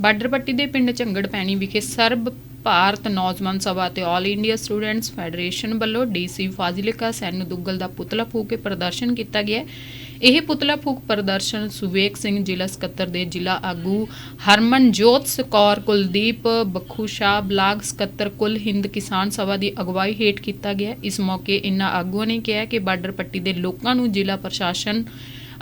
Border ਪੱਟੀ ਦੇ ਪਿੰਡ ਝੰਗੜ ਪੈਣੀ ਵਿਖੇ ਸਰਬ ਭਾਰਤ ਨੌਜਵਾਨ ਸਭਾ ਤੇ ਆਲ ਇੰਡੀਆ ਸਟੂਡੈਂਟਸ ਫੈਡਰੇਸ਼ਨ ਵੱਲੋਂ ਡੀਸੀ ਫਾਜ਼ਿਲਕਾ ਸੈਨ ਦੁੱਗਲ ਦਾ ਪੁਤਲਾ ਫੂਕ ਕੇ ਪ੍ਰਦਰਸ਼ਨ ਕੀਤਾ ਗਿਆ ਇਹ ਪੁਤਲਾ ਫੂਕ ਪ੍ਰਦਰਸ਼ਨ ਸੁਵੇਕ ਸਿੰਘ, ਜ਼ਿਲ੍ਹਾ ਸਕੱਤਰ ਦੇ ਜ਼ਿਲ੍ਹਾ ਆਗੂ ਹਰਮਨਜੋਤ ਸਕੌਰ ਕੁਲਦੀਪ ਬਖੂ ਸ਼ਾਹ ਬਲਾਕ ਸਕੱਤਰ ਕੁਲ ਹਿੰਦ ਕਿਸਾਨ ਸਭਾ ਦੀ ਅਗਵਾਈ ਹੇਠ ਕੀਤਾ ਗਿਆ ਇਸ ਮੌਕੇ ਇਨ੍ਹਾਂ ਆਗੂਆਂ ਨੇ ਕਿਹਾ ਕਿ ਬਾਰਡਰ ਪੱਟੀ ਦੇ ਲੋਕਾਂ ਨੂੰ ਜ਼ਿਲ੍ਹਾ ਪ੍ਰਸ਼ਾਸਨ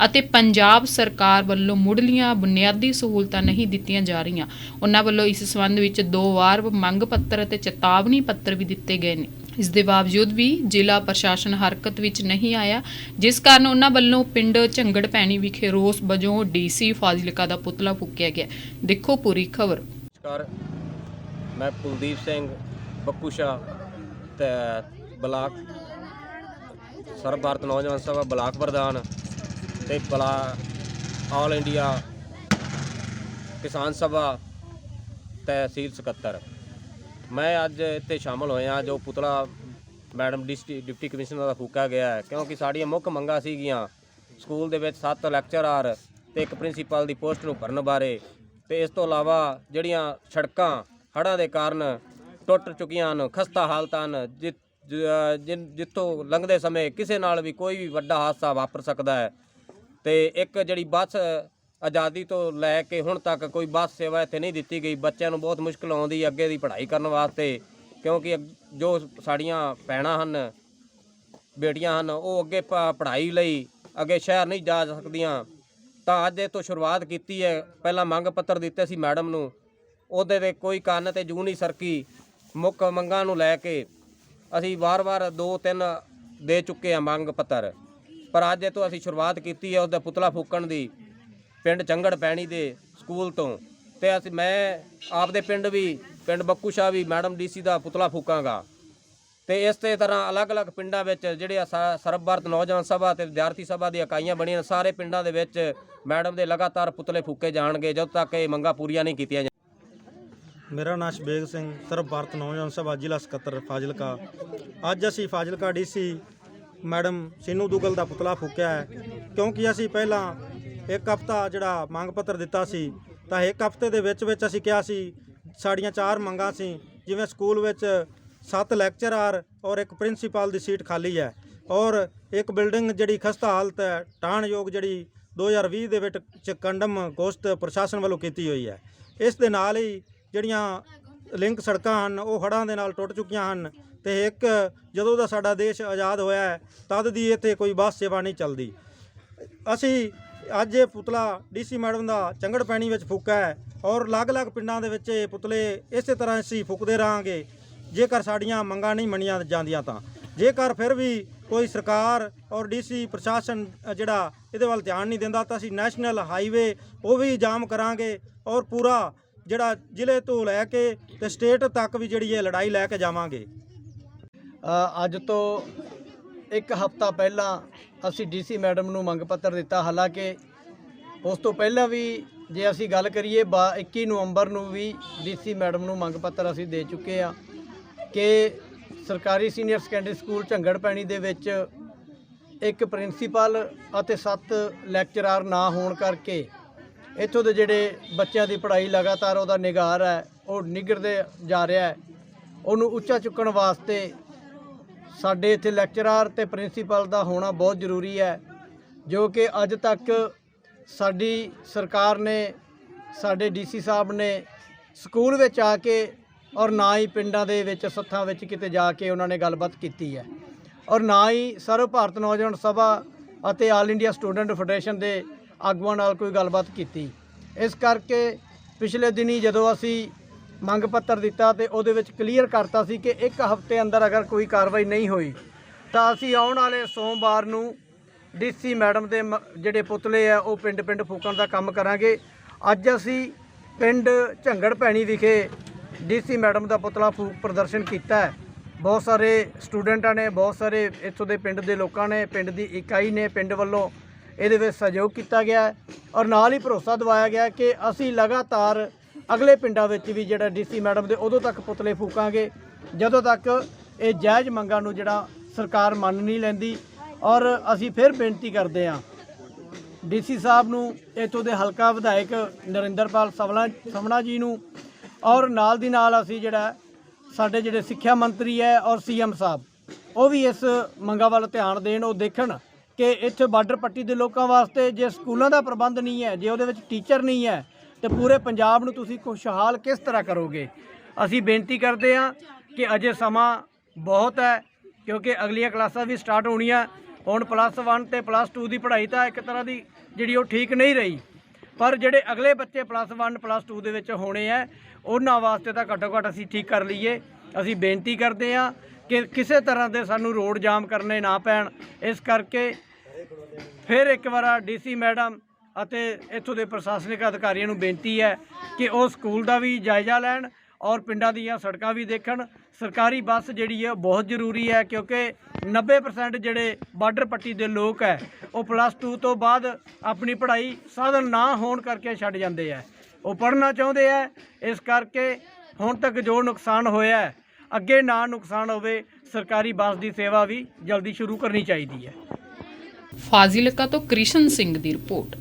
ਅਤੇ ਪੰਜਾਬ ਸਰਕਾਰ ਵੱਲੋਂ ਮੁੱਢਲੀਆਂ ਬੁਨਿਆਦੀ ਸਹੂਲਤਾਂ ਨਹੀਂ ਦਿੱਤੀਆਂ ਜਾ ਰਹੀਆਂ। ਉਹਨਾਂ ਵੱਲੋਂ ਇਸ ਸੰਬੰਧ ਵਿੱਚ ਦੋ ਵਾਰ ਮੰਗ ਪੱਤਰ ਅਤੇ ਚੇਤਾਵਨੀ ਪੱਤਰ ਵੀ ਦਿੱਤੇ ਗਏ ਨੇ। ਇਸ ਦੇ ਬਾਵਜੂਦ ਵੀ ਜ਼ਿਲ੍ਹਾ ਪ੍ਰਸ਼ਾਸਨ ਹਰਕਤ ਵਿੱਚ ਨਹੀਂ ਆਇਆ, ਜਿਸ ਕਾਰਨ ਉਹਨਾਂ ਵੱਲੋਂ ਪਿੰਡ ਝੰਗੜ ਪੈਣੀ ਵਿਖੇ ਰੋਸ ਵਜੋਂ ਡੀਸੀ ਫਾਜ਼ਿਲਕਾ ਦਾ ਪੁਤਲਾ ਫੂਕਿਆ ਗਿਆ। ਦੇਖੋ ਪੂਰੀ ਖਬਰ। ਨਮਸਕਾਰ। ਮੈਂ ਕੁਲਦੀਪ ਸਿੰਘ ਬੱਕੂਸ਼ਾ ਤੇ ਬਲਾਕ ਸਰਬ ਭਾਰਤ ਨੌਜਵਾਨ ਸਭਾ ਬਲਾਕ ਪ੍ਰਧਾਨ ਤੇ ਬਲਾ ਆਲ ਇੰਡੀਆ ਕਿਸਾਨ ਸਭਾ ਤਹਿਸੀਲ ਸਕੱਤਰ। ਮੈਂ ਅੱਜ ਇੱਥੇ ਸ਼ਾਮਲ ਹੋਇਆ ਜੋ ਪੁਤਲਾ ਮੈਡਮ ਡਿਸਟੀ ਡਿਪਟੀ ਕਮਿਸ਼ਨਰ ਦਾ ਫੂਕਾ ਗਿਆ ਹੈ, ਕਿਉਂਕਿ ਸਾਡੀਆਂ ਮੁੱਖ ਮੰਗਾਂ ਸੀਗੀਆਂ ਸਕੂਲ ਦੇ ਵਿੱਚ 7 ਲੈਕਚਰਾਰ ਤੇ ਇੱਕ ਪ੍ਰਿੰਸੀਪਲ ਦੀ ਪੋਸਟ ਨੂੰ ਭਰਨ ਬਾਰੇ। ਤੇ ਇਸ ਤੋਂ ਇਲਾਵਾ ਜਿਹੜੀਆਂ ਸੜਕਾਂ, ਹੜ੍ਹਾਂ ਦੇ ਕਾਰਨ ਟੁੱਟ ਚੁੱਕੀਆਂ ਹਨ, ਖਸਤਾ ਹਾਲਤਾਂ ਹਨ ਜਿ- ਜ- ਜਿੱਥੋਂ ਲੰਘਦੇ ਸਮੇਂ ਕਿਸੇ ਨਾਲ ਵੀ ਕੋਈ ਵੀ ਵੱਡਾ ਹਾਦਸਾ ਵਾਪਰ ਸਕਦਾ ਹੈ ਤੇ ਇੱਕ ਜਿਹੜੀ ਬੱਸ ਆਜ਼ਾਦੀ ਤੋਂ ਲੈ ਕੇ ਹੁਣ ਤੱਕ ਕੋਈ ਬੱਸ ਸੇਵਾ ਇੱਥੇ ਨਹੀਂ ਦਿੱਤੀ ਗਈ। ਬੱਚਿਆਂ ਨੂੰ ਬਹੁਤ ਮੁਸ਼ਕਲ ਆਉਂਦੀ ਅੱਗੇ ਦੀ ਪੜ੍ਹਾਈ ਕਰਨ ਵਾਸਤੇ, ਕਿਉਂਕਿ ਅੱਗ- ਜੋ ਸਾਡੀਆਂ ਭੈਣਾਂ ਹਨ, ਬੇਟੀਆਂ ਹਨ, ਉਹ ਅੱਗੇ ਪ- ਪੜ੍ਹਾਈ ਲਈ ਅੱਗੇ ਸ਼ਹਿਰ ਨਹੀਂ ਜਾ ਸਕਦੀਆਂ। ਤਾਂ ਅੱਜ ਇਹ ਤੋਂ ਸ਼ੁਰੂਆਤ ਕੀਤੀ ਹੈ। ਪਹਿਲਾਂ ਮੰਗ ਪੱਤਰ ਦਿੱਤੇ ਸੀ ਮੈਡਮ ਨੂੰ। ਉਹਦੇ ਤੇ ਕੋਈ ਕੰਨ ਤੇ ਜੂ ਨਹੀਂ ਸਰਕੀ। ਮੁੱਖ ਮੰਗਾਂ ਨੂੰ ਲੈ ਕੇ ਅਸੀਂ ਵਾਰ-ਵਾਰ ਦੋ ਤਿੰਨ ਦੇ ਚੁੱਕੇ ਆ ਮੰਗ ਪੱਤਰ। ਪਰ ਅੱਜ ਇਹ ਤੋਂ ਅਸੀਂ ਸ਼ੁਰੂਆਤ ਕੀਤੀ ਹੈ ਉਹਦਾ ਪੁਤਲਾ ਫੂਕਣ ਦੀ, ਪਿੰਡ ਚੰਗੜ ਪੈਣੀ ਦੇ ਸਕੂਲ ਤੋਂ। ਤੇ ਅਸੀਂ, ਮੈਂ ਆਪਦੇ ਪਿੰਡ ਵੀ, ਪਿੰਡ ਬੱਕੂ ਸ਼ਾਹ ਵੀ ਮੈਡਮ ਡੀਸੀ ਦਾ ਪੁਤਲਾ ਫੂਕਾਂਗਾ। ਤੇ ਇਸ ਤੇ ਤਰ੍ਹਾਂ ਅਲੱਗ-ਅਲੱਗ ਪਿੰਡਾਂ ਵਿੱਚ ਜਿਹੜੇ ਆ ਸਾ- ਸਰਬ ਭਾਰਤ ਨੌਜਵਾਨ ਸਭਾ ਤੇ ਵਿਦਿਆਰਥੀ ਸਭਾ ਦੀਆਂ ਇਕਾਈਆਂ ਬਣੀਆਂ ਸਾਰੇ ਪਿੰਡਾਂ ਦੇ ਵਿੱਚ ਮੈਡਮ ਦੇ ਲਗਾਤਾਰ ਪੁਤਲੇ ਫੂਕੇ ਜਾਣਗੇ, ਜਦੋਂ ਤੱਕ ਇਹ ਮੰਗਾਂ ਪੂਰੀਆਂ ਨਹੀਂ ਕੀਤੀਆਂ ਮੇਰਾ ਨਾਮ ਸ਼ਬੇਗ ਸਿੰਘ ਸਰਬ ਭਾਰਤ ਨੌਜਵਾਨ ਸਭਾ ਜ਼ਿਲ੍ਹਾ ਸਕੱਤਰ ਫਾਜ਼ਿਲਕਾ। ਅੱਜ ਅਸੀਂ ਫਾਜ਼ਿਲਕਾ ਡੀਸੀ ਮੈਡਮ, ਸੀਨੂ ਦੁਗਲ ਦਾ ਪੁਤਲਾ ਫੂਕਿਆ ਹੈ। ਕਿਉਂਕਿ ਅਸੀਂ ਪਹਿਲਾਂ ਇੱਕ ਹਫਤਾ ਜਿਹੜਾ ਮੰਗ ਪੱਤਰ ਦਿੱਤਾ ਸੀ, ਤਾਂ ਇੱਕ ਹਫ਼ਤੇ ਦੇ ਵਿੱਚ ਵਿੱਚ ਅਸੀਂ ਕਿਹਾ ਸੀ, ਸਾਡੀਆਂ ਚਾਰ ਮੰਗਾਂ ਸੀ, ਜਿਵੇਂ ਸਕੂਲ ਵਿੱਚ ਸੱਤ ਲੈਕਚਰਰ ਔਰ ਇੱਕ ਪ੍ਰਿੰਸੀਪਲ ਦੀ ਸੀਟ ਖਾਲੀ ਹੈ। ਔਰ ਇੱਕ ਬਿਲਡਿੰਗ ਜਿਹੜੀ ਖਸਤਾ ਹਾਲਤ ਹੈ ਟਾਣਯੋਗ ਜਿਹੜੀ 2020 ਦੇ ਵਿੱਚ ਚ ਕੰਡਮ ਕੋਸਟ ਪ੍ਰਸ਼ਾਸਨ ਵੱਲੋਂ ਕੀਤੀ ਹੋਈ ਹੈ। ਇਸ ਦੇ ਨਾਲ ਹੀ ਜਿਹੜੀਆਂ ਲਿੰਕ ਸੜਕਾਂ ਹਨ, ਉਹ ਹੜ੍ਹਾਂ ਦੇ ਨਾਲ ਟੁੱਟ ਚੁੱਕੀਆਂ ਹਨ ਤੇ ਇੱਕ ਜਦੋਂ ਦਾ ਸਾਡਾ ਦੇਸ਼ ਆਜ਼ਾਦ ਹੋਇਆ ਹੈ, ਤਦ ਦੀ ਇੱਥੇ ਕੋਈ ਬੱਸ ਸੇਵਾ ਨਹੀਂ ਚੱਲਦੀ। ਅਸੀਂ ਅੱਜ ਇਹ ਪੁਤਲਾ ਡੀਸੀ ਮੈਡਮ ਦਾ ਚੰਗੜ ਪੈਣੀ ਵਿੱਚ ਫੂਕਾ ਹੈ ਔਰ ਅਲੱਗ-ਅਲੱਗ ਪਿੰਡਾਂ ਦੇ ਵਿੱਚ ਇਹ ਪੁਤਲੇ ਇਸੇ ਤਰ੍ਹਾਂ ਅਸੀਂ ਫੂਕਦੇ ਰਹਾਂਗੇ। ਜੇਕਰ ਸਾਡੀਆਂ ਮੰਗਾਂ ਨਹੀਂ ਮੰਨੀਆਂ ਜਾਂਦੀਆਂ ਤਾਂ। ਜੇਕਰ ਫਿਰ ਵੀ ਕੋਈ ਸਰਕਾਰ ਔਰ ਡੀਸੀ ਪ੍ਰਸ਼ਾਸਨ ਜਿਹੜਾ ਇਹਦੇ ਵੱਲ ਧਿਆਨ ਨਹੀਂ ਦਿੰਦਾ, ਤਾਂ ਅਸੀਂ ਨੈਸ਼ਨਲ ਹਾਈਵੇ ਉਹ ਵੀ ਜਾਮ ਕਰਾਂਗੇ ਔਰ ਪੂਰਾ ਜਿਹੜਾ ਜ਼ਿਲ੍ਹੇ ਤੋਂ ਲੈ ਕੇ ਤੇ ਸਟੇਟ ਤੱਕ ਵੀ ਜਿਹੜੀ ਇਹ ਲੜਾਈ ਲੈ ਕੇ ਜਾਵਾਂਗੇ। ਅੱਜ ਤੋਂ ਇੱਕ ਹਫ਼ਤਾ ਪਹਿਲਾਂ ਅਸੀਂ ਡੀਸੀ ਮੈਡਮ ਨੂੰ ਮੰਗ ਪੱਤਰ ਦਿੱਤਾ। ਹਾਲਾਂਕਿ ਉਸ ਤੋਂ ਪਹਿਲਾਂ ਵੀ ਜੇ ਅਸੀਂ ਗੱਲ ਕਰੀਏ, ਬਾ 21 ਨਵੰਬਰ ਨੂੰ ਵੀ ਡੀਸੀ ਮੈਡਮ ਨੂੰ ਮੰਗ ਪੱਤਰ ਅਸੀਂ ਦੇ ਚੁੱਕੇ ਆ ਕਿ ਸਰਕਾਰੀ ਸੀਨੀਅਰ ਸੈਕੰਡਰੀ ਸਕੂਲ ਝੰਗੜ ਪੈਣੀ ਦੇ ਵਿੱਚ ਇੱਕ ਪ੍ਰਿੰਸੀਪਲ ਅਤੇ 7 ਲੈਕਚਰਰ ਨਾ ਹੋਣ ਕਰਕੇ ਇੱਥੋਂ ਦੇ ਜਿਹੜੇ ਬੱਚਿਆਂ ਦੀ ਪੜ੍ਹਾਈ ਲਗਾਤਾਰ ਉਹਦਾ ਨਿਗਾਰ ਹੈ, ਉਹ ਨਿਗਰਦੇ ਜਾ ਰਿਹਾ ਹੈ। ਉਹਨੂੰ ਉੱਚਾ ਚੁੱਕਣ ਵਾਸਤੇ ਸਾਡੇ ਇੱਥੇ ਲੈਕਚਰਾਰ ਤੇ ਪ੍ਰਿੰਸੀਪਲ ਦਾ ਹੋਣਾ ਬਹੁਤ ਜ਼ਰੂਰੀ ਹੈ, ਜੋ ਕਿ ਅੱਜ ਤੱਕ ਸਾਡੀ ਸਰਕਾਰ ਨੇ, ਸਾਡੇ ਡੀਸੀ ਸਾਹਿਬ ਨੇ ਸਕੂਲ ਵਿੱਚ ਆ ਕੇ ਔਰ ਨਾ ਹੀ ਪਿੰਡਾਂ ਦੇ ਵਿੱਚ ਸੱਥਾਂ ਵਿੱਚ ਕਿਤੇ ਜਾ ਕੇ ਉਹਨਾਂ ਨੇ ਗੱਲਬਾਤ ਕੀਤੀ ਹੈ। ਔਰ ਨਾ ਹੀ ਸਰਵ ਭਾਰਤ ਨੌਜਵਾਨ ਸਭਾ ਅਤੇ ਆਲ ਇੰਡੀਆ ਸਟੂਡੈਂਟ ਫੈਡਰੇਸ਼ਨ ਦੇ ਆਗੂਆਂ ਨਾਲ ਕੋਈ ਗੱਲਬਾਤ ਕੀਤੀ। ਇਸ ਕਰਕੇ ਪਿਛਲੇ ਦਿਨੀ ਜਦੋਂ ਅਸੀਂ ਮੰਗ ਪੱਤਰ ਦਿੱਤਾ ਤੇ ਉਹਦੇ ਵਿੱਚ ਕਲੀਅਰ ਕਰਤਾ ਸੀ ਕਿ ਇੱਕ ਹਫ਼ਤੇ ਅੰਦਰ ਅਗਰ ਕੋਈ ਕਾਰਵਾਈ ਨਹੀਂ ਹੋਈ, ਤਾਂ ਅਸੀਂ ਆਉਣ ਵਾਲੇ ਸੋਮਵਾਰ ਨੂੰ ਡੀਸੀ ਮੈਡਮ ਦੇ ਮ- ਜਿਹੜੇ ਪੁਤਲੇ ਆ, ਉਹ ਪਿੰਡ-ਪਿੰਡ ਫੂਕਣ ਦਾ ਕੰਮ ਕਰਾਂਗੇ। ਅੱਜ ਅਸੀਂ ਪਿੰਡ ਝੰਗੜ ਭੈਣੀ ਵਿਖੇ ਡੀਸੀ ਮੈਡਮ ਦਾ ਪੁਤਲਾ ਫੂਕ ਪ੍ਰਦਰਸ਼ਨ ਕੀਤਾ ਹੈ। ਬਹੁਤ ਸਾਰੇ ਸਟੂਡੈਂਟਾਂ ਨੇ, ਬਹੁਤ ਸਾਰੇ ਇੱਥੋਂ ਦੇ ਪਿੰਡ ਦੇ ਲੋਕਾਂ ਨੇ, ਪਿੰਡ ਦੀ ਇਕਾਈ ਨੇ, ਪਿੰਡ ਵੱਲੋਂ ਇਹਦੇ ਵਿੱਚ ਸਹਿਯੋਗ ਕੀਤਾ ਗਿਆ ਔਰ ਨਾਲ ਹੀ ਭਰੋਸਾ ਦਿਵਾਇਆ ਗਿਆ ਕਿ ਅਸੀਂ ਲਗਾਤਾਰ ਅਗਲੇ ਪਿੰਡਾਂ ਵਿੱਚ ਵੀ ਜਿਹੜਾ ਡੀਸੀ ਮੈਡਮ ਦੇ ਉਦੋਂ ਤੱਕ ਪੁਤਲੇ ਫੂਕਾਂਗੇ। ਜਦੋਂ ਤੱਕ ਇਹ ਜਾਇਜ਼ ਮੰਗਾਂ ਨੂੰ ਜਿਹੜਾ ਸਰਕਾਰ ਮੰਨ ਨਹੀਂ ਲੈਂਦੀ। ਔਰ ਅਸੀਂ ਫਿਰ ਬੇਨਤੀ ਕਰਦੇ ਹਾਂ, ਡੀਸੀ ਸਾਹਿਬ ਨੂੰ, ਇੱਥੋਂ ਦੇ ਹਲਕਾ ਵਿਧਾਇਕ ਨਰਿੰਦਰਪਾਲ ਸਵਲਾ ਸਮਣਾ ਜੀ ਨੂੰ ਔਰ ਨਾਲ ਦੀ ਨਾਲ ਅਸੀਂ ਜਿਹੜਾ ਸਾਡੇ ਜਿਹੜੇ ਸਿੱਖਿਆ ਮੰਤਰੀ ਹੈ ਔਰ ਸੀਐਮ ਸਾਹਿਬ, ਉਹ ਵੀ ਇਸ ਮੰਗਾਂ ਵੱਲ ਧਿਆਨ ਦੇਣ, ਉਹ ਦੇਖਣ ਕਿ ਇੱਥੇ ਬਾਰਡਰ ਪੱਟੀ ਦੇ ਲੋਕਾਂ ਵਾਸਤੇ ਜੇ ਸਕੂਲਾਂ ਦਾ ਪ੍ਰਬੰਧ ਨਹੀਂ ਹੈ, ਜੇ ਉਹਦੇ ਵਿੱਚ ਟੀਚਰ ਨਹੀਂ ਹੈ ਤੇ ਪੂਰੇ ਪੰਜਾਬ ਨੂੰ ਤੁਸੀਂ ਖੁਸ਼ਹਾਲ ਕਿਸ ਤਰ੍ਹਾਂ ਕਰੋਗੇ? ਅਸੀਂ ਬੇਨਤੀ ਕਰਦੇ ਹਾਂ ਕਿ ਅਜੇ ਸਮਾਂ ਬਹੁਤ ਹੈ, ਕਿਉਂਕਿ ਅਗਲੀਆਂ ਕਲਾਸਾਂ ਵੀ ਸਟਾਰਟ ਹੋਣੀਆਂ। ਹੁਣ ਪਲੱਸ 1 ਤੇ ਪਲੱਸ 2 ਦੀ ਪੜ੍ਹਾਈ ਤਾਂ ਇੱਕ ਤਰ੍ਹਾਂ ਦੀ ਜਿਹੜੀ ਉਹ ਠੀਕ ਨਹੀਂ ਰਹੀ। ਪਰ ਜਿਹੜੇ ਅਗਲੇ ਬੱਚੇ ਪਲੱਸ 1 ਪਲੱਸ 2 ਦੇ ਵਿੱਚ ਹੋਣੇ ਆ, ਉਹਨਾਂ ਵਾਸਤੇ ਤਾਂ ਘੱਟੋ ਘੱਟ ਅਸੀਂ ਠੀਕ ਕਰ ਲਈਏ। ਅਸੀਂ ਬੇਨਤੀ ਕਰਦੇ ਹਾਂ ਕਿ ਕਿਸੇ ਤਰ੍ਹਾਂ ਦੇ ਸਾਨੂੰ ਰੋਡ ਜਾਮ ਕਰਨੇ ਨਾ ਪੈਣ। ਇਸ ਕਰਕੇ ਫਿਰ ਇੱਕ ਵਾਰ ਡੀਸੀ ਮੈਡਮ ਅਤੇ ਇੱਥੋਂ ਦੇ ਪ੍ਰਸ਼ਾਸਨਿਕ ਅਧਿਕਾਰੀਆਂ ਨੂੰ ਬੇਨਤੀ ਹੈ ਕਿ ਉਹ ਸਕੂਲ ਦਾ ਵੀ ਜਾਇਜ਼ਾ ਲੈਣ ਔਰ ਪਿੰਡਾਂ ਦੀਆਂ ਸੜਕਾਂ ਵੀ ਦੇਖਣ। ਸਰਕਾਰੀ ਬੱਸ ਜਿਹੜੀ ਹੈ ਉਹ ਬਹੁਤ ਜ਼ਰੂਰੀ ਹੈ ਕਿਉਂਕਿ 90% ਜਿਹੜੇ ਬਾਰਡਰ ਪੱਟੀ ਦੇ ਲੋਕ ਹੈ, ਉਹ ਪਲੱਸ 2 ਤੋਂ ਬਾਅਦ ਆਪਣੀ ਪੜ੍ਹਾਈ ਸਾਧਨ ਨਾ ਹੋਣ ਕਰਕੇ ਛੱਡ ਜਾਂਦੇ ਹੈ। ਉਹ ਪੜ੍ਹਨਾ ਚਾਹੁੰਦੇ ਹੈ, ਇਸ ਕਰਕੇ ਹੁਣ ਤੱਕ ਜੋ ਨੁਕਸਾਨ ਹੋਇਆ ਹੈ, ਅੱਗੇ ਨਾ ਨੁਕਸਾਨ ਹੋਵੇ, ਸਰਕਾਰੀ ਬੱਸ ਦੀ ਸੇਵਾ ਵੀ ਜਲਦੀ ਸ਼ੁਰੂ ਕਰਨੀ ਚਾਹੀਦੀ ਹੈ। ਫਾਜ਼ਿਲਕਾ ਤੋਂ ਕ੍ਰਿਸ਼ਨ ਸਿੰਘ ਦੀ ਰਿਪੋਰਟ।